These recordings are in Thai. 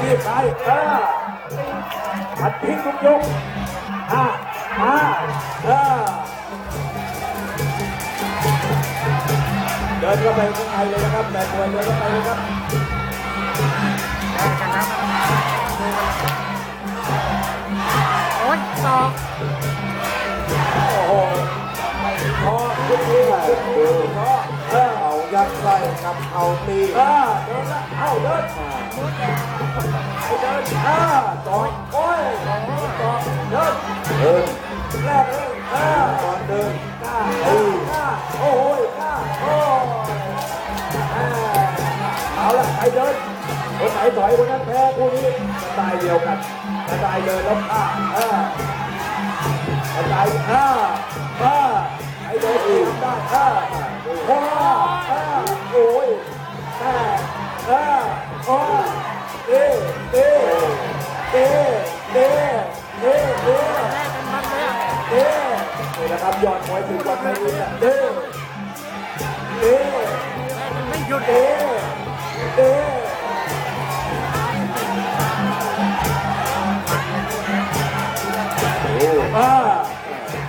ที่ไปเออมันพลิกทุกยกอ่าอ่าเออเดินเข้าไปข้างในเลยนะครับแต่ตัวเดินเข้าไปเลยครับโอ๊ยสองโอ้โหพอขึ้นที่ขึ้นที่พอเออเอา ยัดไส้กับเอาตีเออเดินละเอ้าเดินไอ้เดินเออสองโอ้ยสองสองเดินเดินแรกเลยเออก่อนเดินกล้ากล้ากล้าโอ้ยกล้าโอ้ยเออเอาละใครเดินคนไหนถอยคนนั้นแพ้คู่นี้สไตล์เดียวกันสไตล์เดินแล้วข้าเออสไตล์เออเออไอ้เดินอีกทำได้เออ เออโอ้เด้เด้เด้เด้เด้เด้แรกเป็นพันเอะเด้นี่นะครับยอดมวยถึงวันนี้เนี่ยเด้เด้แรกมันไม่หยุดเด้เด้อ่า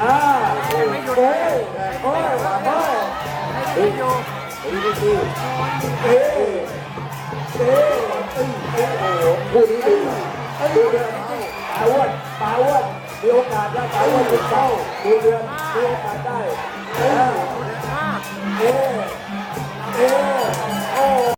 อ่าโอ้ยโอ้ยโอ้ยโอ้ยไม่อยู่ตีดีดี เด้เด้เอ้ยเอ้ยโอ้โหคู่นี้ดีดูเดือนปาอ้วนปาอ้วนมีโอกาสแล้วปาอ้วนถึงเข้าดูเดือนมีโอกาสได้เออ